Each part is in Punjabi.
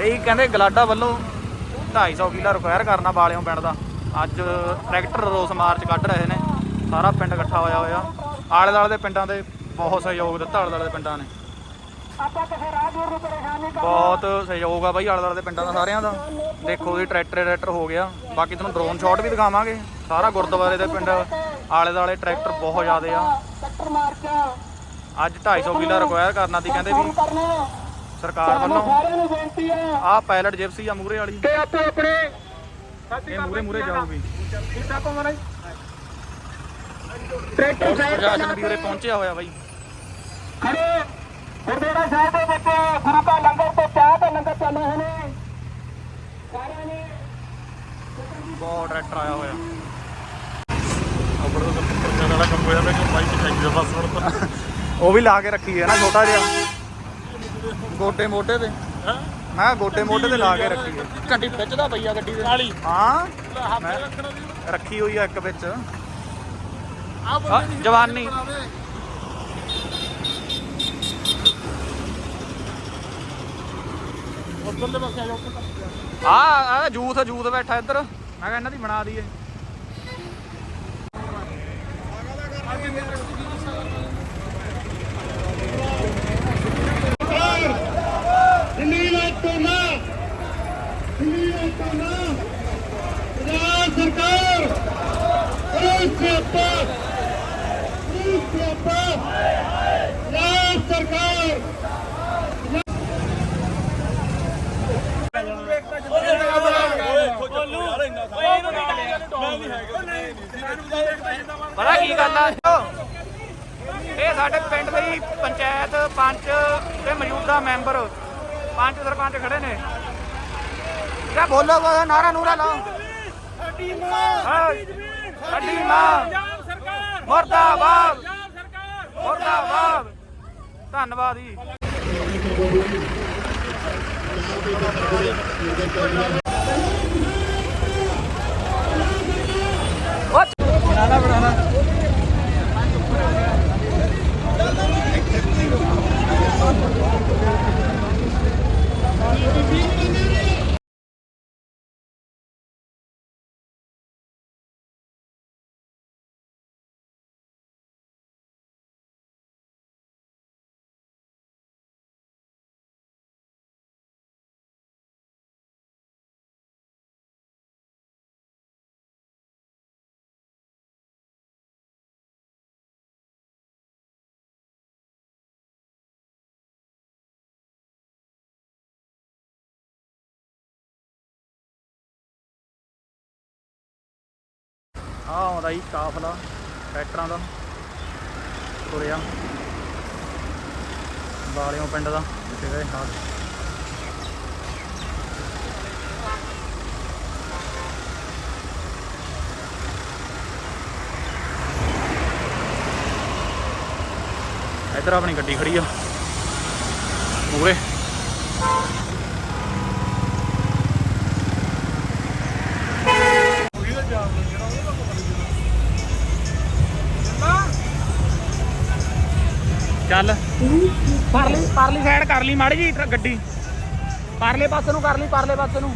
ਇਹ ਕਹਿੰਦੇ ਗਲਾਡਾ ਵੱਲੋਂ 250 ਕਿੱਲਾ ਰਿਕੁਆਇਰ ਕਰਨਾ ਬਾਲਿਓਂ ਪਿੰਡ ਦਾ। ਅੱਜ ਟਰੈਕਟਰ ਰੋਸ ਮਾਰਚ ਕੱਢ ਰਹੇ ਨੇ। ਸਾਰਾ ਪਿੰਡ ਇਕੱਠਾ ਹੋਇਆ ਹੋਇਆ। ਆਲੇ ਦਾਲੇ ਦੇ ਪਿੰਡਾਂ ਦੇ ਬਹੁਤ ਸਹਿਯੋਗ ਦਿੱਤਾ ਆਲੇ ਦਾਲੇ ਦੇ ਪਿੰਡਾਂ ਨੇ। ਬਹੁਤ ਸਹਿਯੋਗ ਆ ਬਾਈ ਆਲੇ ਦਾਲੇ ਦੇ ਪਿੰਡਾਂ ਦਾ ਸਾਰਿਆਂ ਦਾ। ਦੇਖੋ ਜੀ ਟਰੈਕਟਰ ਟਰੈਕਟਰ ਹੋ ਗਿਆ। ਬਾਕੀ ਤੁਹਾਨੂੰ ਡਰੋਨ ਸ਼ਾਟ ਵੀ ਦਿਖਾਵਾਂਗੇ। ਸਾਰਾ ਗੁਰਦੁਆਰੇ ਦੇ ਪਿੰਡ ਆਲੇ ਦਾਲੇ ਟਰੈਕਟਰ ਬਹੁਤ ਜ਼ਿਆਦੇ ਆ। ਅੱਜ 250 ਕਿੱਲਾ ਰਿਕੁਆਇਰ ਕਰਨਾ ਸੀ ਕਹਿੰਦੇ ਵੀ ਸਰਕਾਰ ਵੱਲੋਂ ਸਾਰਿਆਂ ਨੂੰ ਬੇਨਤੀ ਆ ਆਹ ਪਾਇਲਟ ਜਿਪਸੀ ਆ ਮੂਰੇ ਵਾਲੀ ਕਿ ਆਪੋ ਆਪਣੇ ਇਹ ਮੂਰੇ ਮੂਰੇ ਜਾਊਗੀ ਟਰੈਕਟਰ ਸਾਹਿਬ ਪ੍ਰਸ਼ਾਸਨ ਵੀ ਉਰੇ ਪਹੁੰਚਿਆ ਹੋਇਆ ਬਾਈ ਖੜੇ ਗੁਰਦੁਆਰਾ ਸਾਹਿਬ ਦੇ ਵਿੱਚ ਗੁਰੂ ਕਾ ਲੰਗਰ ਤੇ ਚਾਹ ਦਾ ਲੰਗਰ ਚੱਲ ਰਹੇ ਨੇ ਸਾਰਿਆਂ ਨੇ ਬਹੁਤ ਟਰੈਕਟਰ ਆਇਆ ਹੋਇਆ ਆਪਣਾ ਤਾਂ ਪ੍ਰਚਾਰ ਵਾਲਾ ਕੰਮ ਹੋਇਆ ਮੈਂ ਕਿ ਬਾਈਕ ਚਾਹੀਦੀ ਆ ਬਸ ਹੁਣ ਤਾਂ ਉਹ ਵੀ ਲਾ ਕੇ ਰੱਖੀ ਹੈ ਨਾ ਛੋਟਾ ਜਿਹਾ ਗੋਡੇ ਮੋਢੇ ਤੇ? ਹੈ। ਮੈਂ ਕਿਹਾ ਗੋਡੇ ਮੋਢੇ ਤੇ ਲਾ ਕੇ ਰੱਖੀ ਹੈ। ਗੱਡੀ ਖਿੱਚਦਾ ਪਈ ਆ ਗੱਡੀ ਦੇ। ਕਾਲੀ। ਹਾਂ। ਹੱਥ ਮੈਂ- ਰੱਖਣਾ ਦੀ ਰੱਖੀ ਹੋਈ ਆ ਇੱਕ ਵਿੱਚ। ਆ ਆ, ਬੰਦੇ ਦੀ ਜਵਾਨੀ। ਉਧਰਲੇ ਪਾਸੇ ਆ ਜਾਓ ਉੱਪਰ ਤੱਕ। ਆ ਆ ਜੂਥ ਜੂਥ ਬੈਠਾ ਇੱਧਰ। ਮੈਂ ਕਿਹਾ ਇਹਨਾਂ ਦੀ ਬਣਾ ਦਈਏ ਦਿੱਲੀ ਦਾ ਟੋਨਾ ਦਿੱਲੀ ਦਾ ਟੋਨਾ ਪੰਜਾਬ ਸਰਕਾਰ ਪੁਲਿਸ ਸਿਆਪਾ ਪੁਲਿਸ ਸਿਆਪਾ ਪੰਜਾਬ ਸਰਕਾਰ ਪਤਾ ਕੀ ਗੱਲ ਆ? ਇਹ ਸਾਡੇ ਪਿੰਡ ਦੇ ਹੀ ਪੰਚਾਇਤ ਪੰਚ ਤੇ ਮੌਜੂਦਾ ਮੈਂਬਰ ਪੰਚ ਸਰਪੰਚ ਖੜੇ ਨੇ। ਕਿਆ ਬੋਲੋ ਬੋਲੋ ਨਾਰਾ ਨੂਰਾ ਲਾਓ। ਸਾਡੀ ਮਾਂ ਸਾਡੀ ਮਾਂ। ਮੁਰਦਾਬਾਦ। ਮੁਰਦਾਬਾਦ। ਧੰਨਵਾਦ ਜੀ। ਆ ਆਉਂਦਾ ਜੀ ਕਾਫਲਾ, ਟਰੈਕਟਰਾਂ ਦਾ। ਤੁਰਿਆ। ਬਾਲਿਓ ਪਿੰਡ ਦਾ, ਜਿੱਥੇ ਗਏ ਹਾਲ ਇੱਧਰ ਆਪਣੀ ਗੱਡੀ ਖੜੀ ਆ। ਮੂਰੇ ਚੱਲ। ਪਰਲੀ ਪਰਲੀ ਸਾਈਡ ਕਰ ਲਈ ਮਾੜੀ ਜੀ ਗੱਡੀ। ਪਰਲੇ ਪਾਸੇ ਨੂੰ ਕਰ ਲਈ ਪਰਲੇ ਪਾਸੇ ਨੂੰ।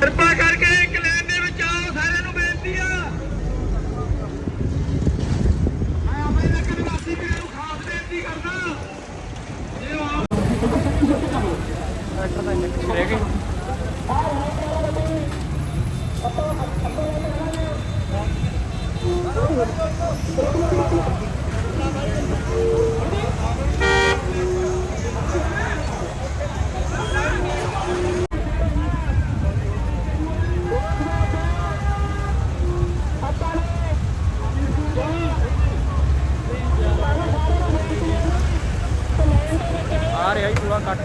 ਕਿਰਪਾ ਕਰਕੇ ਇੱਕ ਲਾਈਨ ਦੇ ਵਿੱਚ ਆਓ ਸਾਰਿਆਂ ਨੂੰ ਬੇਨਤੀ ਆ। ਮੈਂ ਆਪਣੇ ਇਲਾਕੇ ਨਿਵਾਸੀ ਵੀਰਾਂ ਨੂੰ ਖਾਸ ਬੇਨਤੀ ਕਰਦਾ। ਜੇ ਉਹ ਆਪ ਟਰੈਕਟਰ ਤਾਂ ਇੰਨੇ ਪਿੱਛੇ ਰਹਿ ਗਏ ਆ ਰਿਹਾ ਜੀ ਪੂਰਾ ਕੱਟ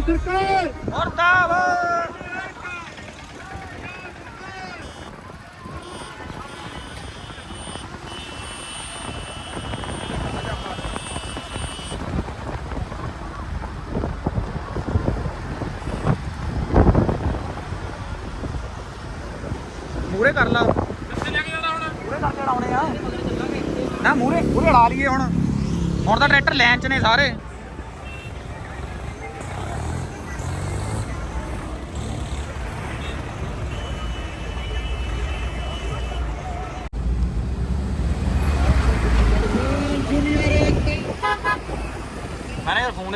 ਪੰਜਾਬ ਸਰਕਾਰ। ਮੁਰਦਾਬਾਦ ਮੂਰੇ ਕਰ ਲਾ। ਕਿੱਥੇ ਲੈ ਕੇ ਜਾਣਾ ਹੁਣ ਮੂਰੇ ਕਰਕੇ ਲਾਉਣੇ ਆ ਨਾ ਮੂਰੇ ਮੂਰੇ ਲਾ ਲਈਏ ਹੁਣ। ਹੁਣ ਤਾਂ ਟਰੈਕਟਰ ਲੈਣ 'ਚ ਨੇ ਸਾਰੇ।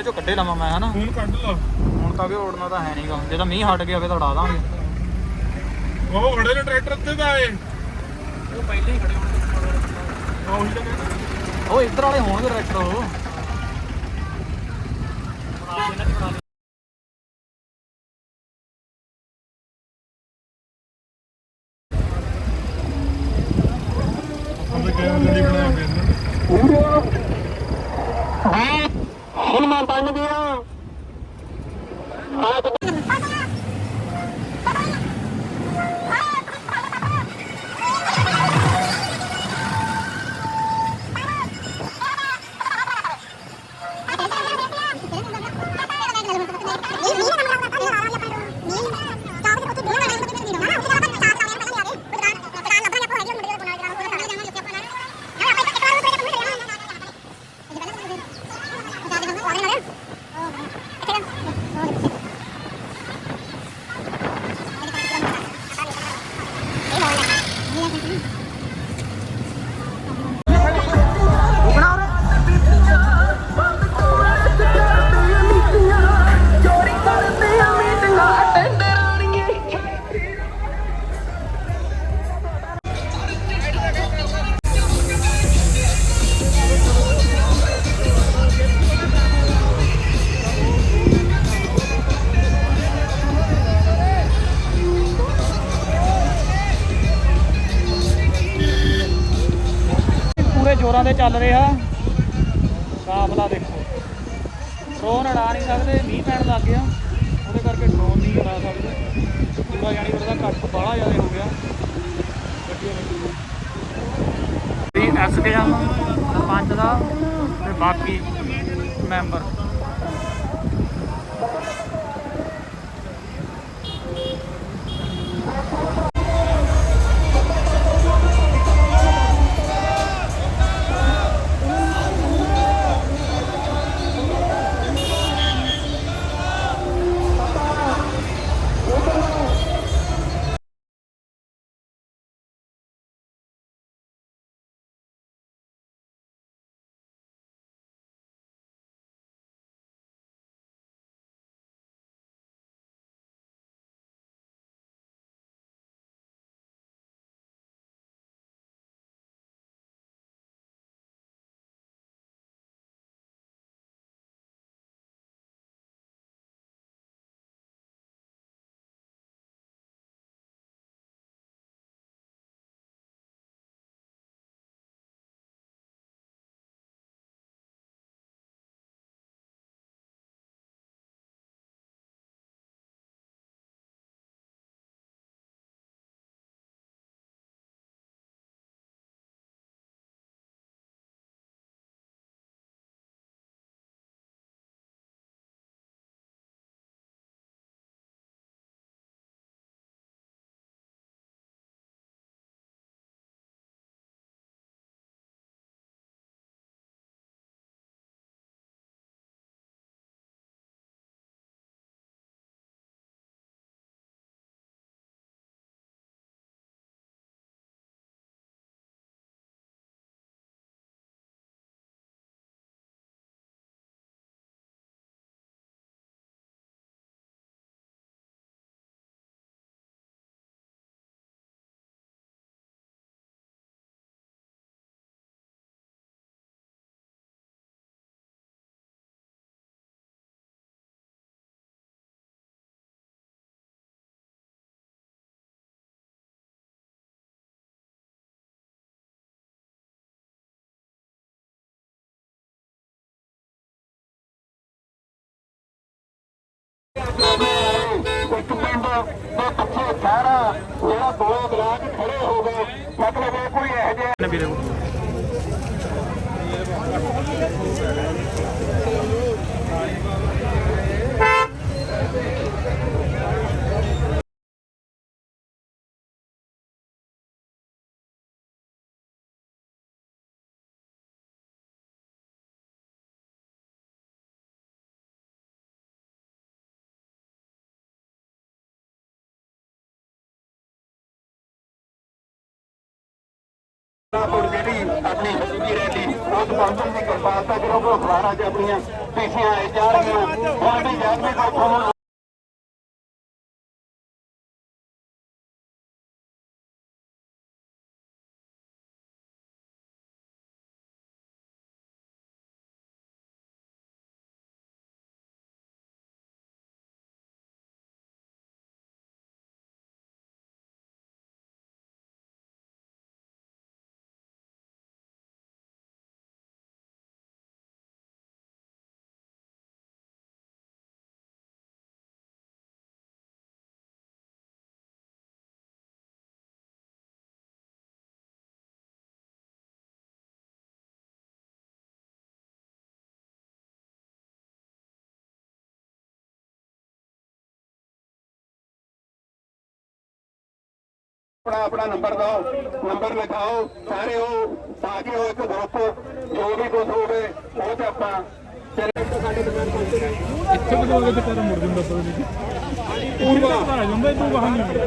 ਚੋਂ ਕੱਢੇ ਲਵਾਂ ਮੈਂ ਹਨਾ? ਫੋਨ ਕੱਢ ਲਾ। ਹੁਣ ਤਾਂ ਵੀ ਉੜਨਾ ਤਾਂ ਹੈ ਨਹੀਂਗਾ ਜੇ ਤਾਂ ਮੀਂਹ ਹਟ ਗਿਆ ਫੇ ਤਾਂ ਉਡਾ ਦਾਂਗੇ। ਉਹ ਖੜੇ ਨੇ ਟਰੈਕਟਰ ਤੇ ਤਾਂ ਆਏ ਉਹ ਪਹਿਲੇ ਹੀ ਖੜੇ ਹੋਣਗੇ ਉਹ ਇੱਧਰ ਵਾਲੇ ਹੋਣਗੇ ਟਰੈਕਟਰ ਉਹ। ਜ਼ੋਰਾਂ ਦੇ ਚੱਲ ਰਿਹਾ। ਕਾਫਲਾ ਦੇਖੋ। ਡਰੋਨ ਉਡਾ ਨਹੀਂ ਸਕਦੇ, ਮੀਂਹ ਪੈਣ ਲੱਗ ਗਿਆ। ਉਹਦੇ ਕਰਕੇ ਡਰੋਨ ਨਹੀਂ ਉਡਾ ਸਕਦੇ। ਪੂਰਾ ਯਾਨੀ ਉਹਦਾ ਘੱਟ ਬਾਹਲਾ ਜ਼ਿਆਦਾ ਹੋ ਗਿਆ। ਗੱਡੀਆਂ ਵੀ ਐਸ ਕੇ ਸਰਪੰਚ ਦਾ ਤੇ ਬਾਕੀ ਮੈਂਬਰ ਇੱਕ ਪਿੰਡ ਦੇ ਪਿੱਛੇ ਸਾਰਾ ਜਿਹੜਾ ਦੋ ਬਲਾਕ ਖੜੇ ਹੋ ਗਏ ਮਤਲਬ ਇਹ ਕੋਈ ਇਹੋ ਜਿਹਾ ਕੋਲ ਜਿਹੜੀ ਆਪਣੀ ਹਜ਼ੂਰੀ ਰੈਲੀ ਉਹ ਸਪਾਂਸਰ ਦੀ ਕਿਰਪਾਲਤਾ ਕਰੋਗੇ ਉਹ ਅਖਬਾਰਾਂ 'ਚ ਆਪਣੀਆਂ ਪੀਸੀਆਂ ਆਏ ਜਾ ਰਹੀਆਂ ਹੁਣ ਵੀ ਜਦ ਵੀ ਕੋਈ ਆਪਣਾ ਆਪਣਾ ਨੰਬਰ ਦਿਓ ਨੰਬਰ ਲਿਖਾਓ ਸਾਰੇ ਉਹ ਪਾ ਕੇ ਉਹ ਇੱਕ ਗਰੁੱਪ ਜੋ ਵੀ ਕੁਝ ਹੋਵੇ ਉਹ ਤੇ ਆਪਾਂ ਇੱਥੇ ਕਿਦੋਂ ਅਗੇ ਤੇ ਕਰ ਜਾਂਦਾ ਪਤਾ ਨਹੀਂ। ਪੂਰਵਾ। ਜਾਂਦਾ ਤੂੰ ਵਾਹਨ ਨਹੀਂ ਹੈ